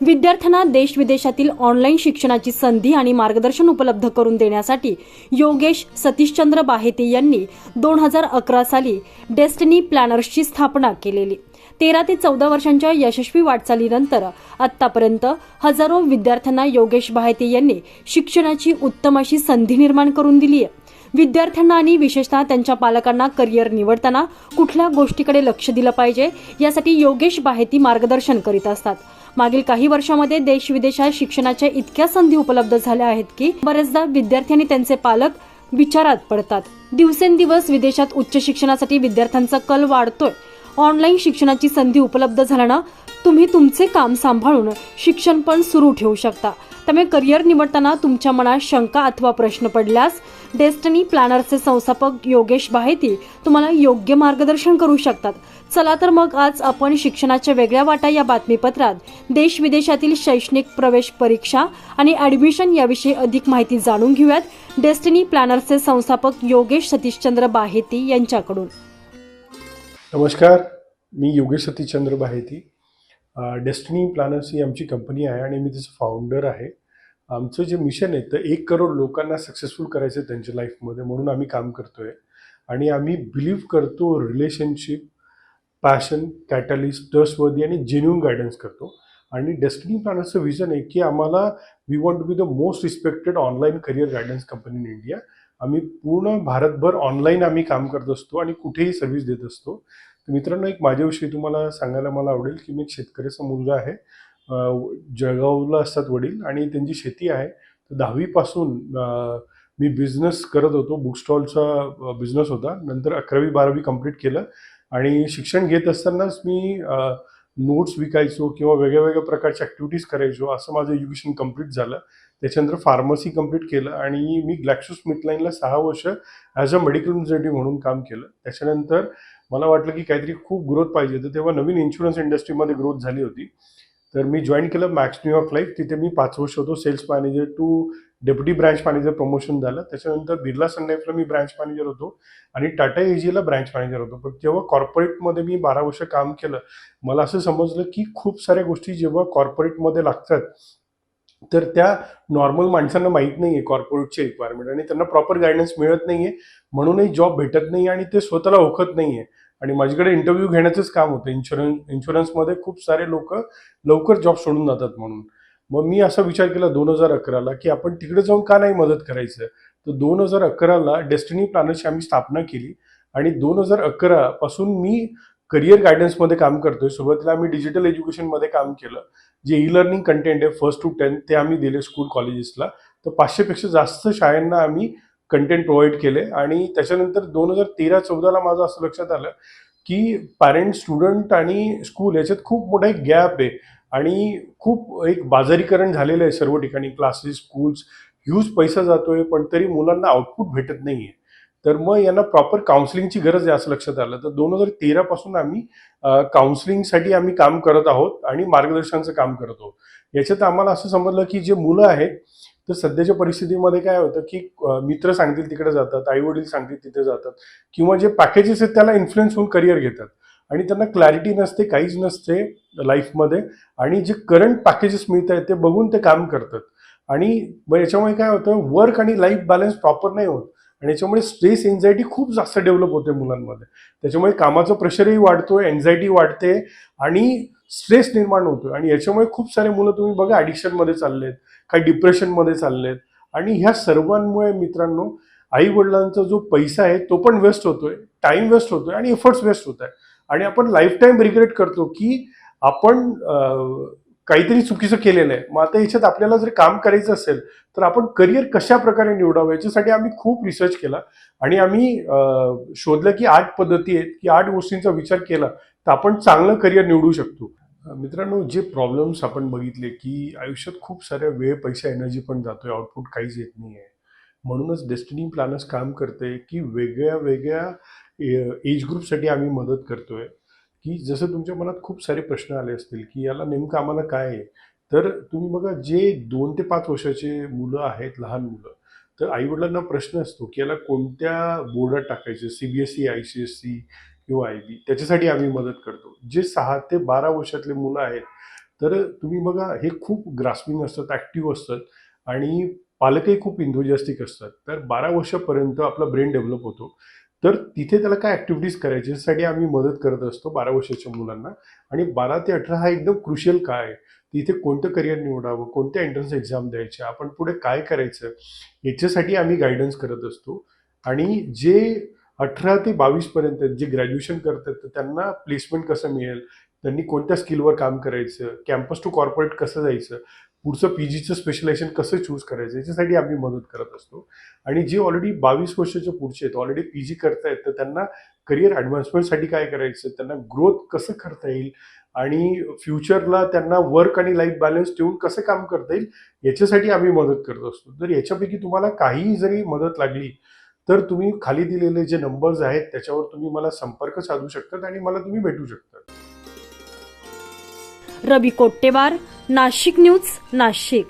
विद्यार्थ्यांना देश विदेशातील ऑनलाईन शिक्षणाची संधी आणि मार्गदर्शन उपलब्ध करून देण्यासाठी योगेश सतीशचंद्र बाहेते यांनी दोन हजार अकरा साली डेस्टिनी प्लॅनर्सची स्थापना केलेली. तेरा ते चौदा वर्षांच्या यशस्वी वाटचालीनंतर आतापर्यंत हजारो विद्यार्थ्यांना योगेश बाहेते यांनी शिक्षणाची उत्तम अशी संधी निर्माण करून दिली आहे विद्यार्थ्यांना आणि विशेषतः त्यांच्या पालकांना करिअर निवडताना कुठल्या गोष्टीकडे लक्ष दिलं पाहिजे यासाठी योगेश बाहेती मार्गदर्शन करीत असतात. मागील काही वर्षामध्ये देश विदेशात शिक्षणाच्या इतक्या संधी उपलब्ध झाल्या आहेत की बरेचदा विद्यार्थी आणि त्यांचे पालक विचारात पडतात. दिवसेंदिवस विदेशात उच्च शिक्षणासाठी विद्यार्थ्यांचा कल वाढतोय. ऑनलाईन शिक्षणाची संधी उपलब्ध झाल्यानं तुम्ही तुमचे काम सांभाळून शिक्षण पण सुरू ठेवू शकता. त्यामुळे करिअर निवडताना तुमच्या मनात शंका अथवा प्रश्न पडल्यास डेस्टनी प्लॅनरचे संस्थापक योगेश बाहेती तुम्हाला योग्य मार्गदर्शन करू शकतात. चला तर मग आज आपण शिक्षणाच्या वेगळ्या वाटा या बातमीपत्रात देश विदेशातील शैक्षणिक प्रवेश परीक्षा आणि ऍडमिशन याविषयी अधिक माहिती जाणून घेऊयात डेस्टिनी प्लॅनरचे संस्थापक योगेश सतीशचंद्र बाहेती यांच्याकडून. नमस्कार मी योगेश सतीशचंद्र बाहेती. डेस्टिनी प्लॅनर्स ही आमची कंपनी आहे आणि मी त्याचं फाउंडर आहे. आमचं जे मिशन आहे तर एक करोड लोकांना सक्सेसफुल करायचं आहे त्यांच्या लाईफमध्ये म्हणून आम्ही काम करतो आहे आणि आम्ही बिलीव्ह करतो रिलेशनशिप पॅशन कॅटलिस्ट ट्रस्टवर्दी आणि जेन्युन गायडन्स करतो. आणि डेस्टिनी प्लॅनर्सचं विजन आहे की आम्हाला we want to be the most respected online career guidance company in India आम्ही पूर्ण भारतभर ऑनलाईन आम्ही काम करत असतो आणि कुठेही सर्व्हिस देत असतो. तर मित्रांनो एक माझ्याविषयी तुम्हाला सांगायला मला आवडेल की मी एक शेतकऱ्याचा मुलगा आहे. जळगावला असतात वडील आणि त्यांची शेती आहे. तर दहावीपासून मी बिझनेस करत होतो. बुक स्टॉलचा बिझनेस होता. नंतर अकरावी बारावी कंप्लीट केलं आणि शिक्षण घेत असतानाच मी नोट्स विकायचो किंवा वेगळ्या वेगळ्या प्रकारच्या ॲक्टिव्हिटीज करायचो असं माझं एज्युकेशन कंप्लीट झालं. त्याच्यानंतर फार्मसी कंप्लीट केलं आणि मी ग्लॅक्सोस स्मिथलाईनला सहा वर्ष ॲज अ मेडिकल रिप्रेझेंटेटिव्ह म्हणून काम केलं. त्याच्यानंतर मला वाटलं की काहीतरी खूप ग्रोथ पाहिजे तर तेव्हा नवीन इन्शुरन्स इंडस्ट्रीमध्ये ग्रोथ झाली होती. तर मी जॉईन केलं मॅक्स न्यूयॉर्क लाईफ तिथे मी पाच वर्ष होतो sales manager to deputy branch manager promotion झालं. त्याच्यानंतर बिर्ला सनलाईफला मी ब्रँच मॅनेजर होतो आणि टाटा एजीला ब्रँच मॅनेजर होतो. पण जेव्हा कॉर्पोरेटमध्ये मी बारा वर्ष काम केलं मला असं समजलं की खूप साऱ्या गोष्टी जेव्हा कॉर्पोरेटमध्ये लागतात तर त्या नॉर्मल माणसांना माहीत नाही आहे कॉर्पोरेटची रिक्वायरमेंट आणि त्यांना प्रॉपर गायडन्स मिळत नाही आहे म्हणूनही जॉब भेटत नाही आणि ते स्वतःला ओळखत नाही आहे आणि माझ्याकडे इंटरव्ह्यू घेण्याचंच काम होतं. इन्शुरन्स इन्शुरन्समध्ये खूप सारे लोक लवकर जॉब सोडून जातात म्हणून. मग मी असा विचार केला दोन हजार अकराला की आपण तिकडे जाऊन का नाही मदत करायचं? तर दोन हजार अकराला डेस्टिनी प्लॅनरची आम्ही स्थापना केली आणि दोन हजार अकरापासून मी करिअर गायडन्समध्ये काम करतोय. सुरुवातीला आम्ही डिजिटल एज्युकेशनमध्ये काम केलं. जे ई लर्निंग कंटेंट आहे फर्स्ट टू टेन्थ ते आम्ही दिले स्कूल कॉलेजेसला तर पाचशेपेक्षा जास्त शाळांना आम्ही कंटेंट प्रोव्हाइड केले. आणि त्याच्यानंतर दोन हजार तेरा चौदाला माझं असं लक्षात आलं की पॅरेंट स्टुडंट आणि स्कूल याच्यात खूप मोठा एक गॅप आहे. आणि खूप एक बाजारीकरण झालेलं आहे सर्व ठिकाणी. क्लासेस स्कूल्स ह्यूज पैसा जातोय पण तरी मुलांना आउटपुट भेटत नाही आहे तर मग यांना प्रॉपर काउन्सिलिंगची गरज आहे असं लक्षात आलं. तर दोन हजार तेरापासून आम्ही काउन्सिलिंगसाठी आम्ही काम करत आहोत आणि मार्गदर्शनाचं काम करत आहोत. याच्यात आम्हाला असं समजलं की जे मुलं आहेत तर सध्याच्या परिस्थितीमध्ये काय होतं की मित्र सांगतील तिकडे जातात आई वडील सांगतील तिथे जातात किंवा जे पॅकेजेस आहेत त्याला इन्फ्लुएन्स होऊन करिअर घेतात. आणि त्यांना क्लॅरिटी नसते काहीच नसते लाईफमध्ये आणि जे करंट पॅकेजेस मिळत आहेत ते बघून ते काम करतात. आणि मग याच्यामुळे काय होतं वर्क आणि लाईफ बॅलन्स प्रॉपर नाही होत आणि याच्यामुळे स्ट्रेस एन्झायटी खूप जास्त डेव्हलप होते मुलांमध्ये. त्याच्यामुळे कामाचं प्रेशरही वाढतो एन्झायटी वाढते आणि स्ट्रेस निर्माण होतो आणि याच्यामुळे खूप सारे मुलं तुम्ही बघा ॲडिक्शनमध्ये चालले आहेत काही डिप्रेशनमध्ये चाललेत. आणि ह्या सर्वांमुळे मित्रांनो आई वडिलांचा जो पैसा आहे तो पण वेस्ट होतोय. टाइम वेस्ट होतोय आणि एफर्ट्स वेस्ट होत आहे आणि आपण लाईफ टाईम रिग्रेट करतो की आपण काहीतरी चुकीचं केलेलं आहे. मग आता याच्यात आपल्याला जर काम करायचं असेल तर आपण करिअर कशा प्रकारे निवडावं याच्यासाठी आम्ही खूप रिसर्च केला. आणि आम्ही शोधलं की आठ पद्धती आहेत की आठ गोष्टींचा विचार केला तर आपण चांगलं करिअर निवडू शकतो. मित्रांनो जे प्रॉब्लेम्स आपण बघितले की आयुष्यात खूप साऱ्या वेळ पैसा एनर्जी पण जातोय. आउटपुट काहीच येत नाही आहे म्हणूनच डेस्टिनी प्लॅनर्स काम करते की वेगळ्या वेगळ्या एज ग्रुपसाठी आम्ही मदत करतोय. की जसं तुमच्या मनात खूप सारे प्रश्न आले असतील की याला नेमकं आम्हाला काय आहे? तर तुम्ही बघा जे दोन ते पाच वर्षाचे मुलं आहेत लहान मुलं तर आईवडिलांना प्रश्न असतो की याला कोणत्या बोर्डात टाकायचं? C B S C I C S C किंवा आय बी त्याच्यासाठी आम्ही मदत करतो. जे सहा ते बारा वर्षातले मुलं आहेत तर तुम्ही बघा हे खूप ग्रास्पिंग असतात ॲक्टिव्ह असतात आणि पालकही खूप इंथोजॅस्टिक असतात. तर बारा वर्षापर्यंत आपला ब्रेन डेव्हलप होतो. तर तिथे त्याला काय ॲक्टिव्हिटीज करायची यासाठी आम्ही मदत करत असतो बारा वर्षाच्या मुलांना. आणि बारा ते अठरा हा एकदम क्रुशियल काय आहे. तिथे कोणतं करिअर निवडावं कोणत्या एंट्रन्स एक्झाम द्यायच्या आपण पुढे काय करायचं याच्यासाठी आम्ही गायडन्स करत असतो. आणि जे अठरा ते बावीसपर्यंत जे ग्रॅज्युएशन करतात तर त्यांना प्लेसमेंट कसं मिळेल? त्यांनी कोणत्या स्किलवर काम करायचं? कॅम्पस टू कॉर्पोरेट कसं जायचं? पुढचं पी जीचं स्पेशलायझेशन कसं चूज करायचं? याच्यासाठी आम्ही मदत करत असतो. आणि जे ऑलरेडी बावीस वर्षाच्या पुढचे आहेत ऑलरेडी पी जी करतायत तर त्यांना करिअर ॲडव्हान्समेंटसाठी काय करायचं? त्यांना ग्रोथ कसं करता येईल? आणि फ्युचरला त्यांना वर्क आणि लाईफ बॅलन्स ठेवून कसं काम करता येईल? याच्यासाठी आम्ही मदत करत असतो. तर याच्यापैकी तुम्हाला काहीही जरी मदत लागली तर तुम्ही खाली दिलेले जे नंबर्स आहेत त्याच्यावर तुम्ही मला संपर्क साधू शकतात आणि मला तुम्ही भेटू शकतात. रवी कोट्टेवार नाशिक न्यूज नाशिक.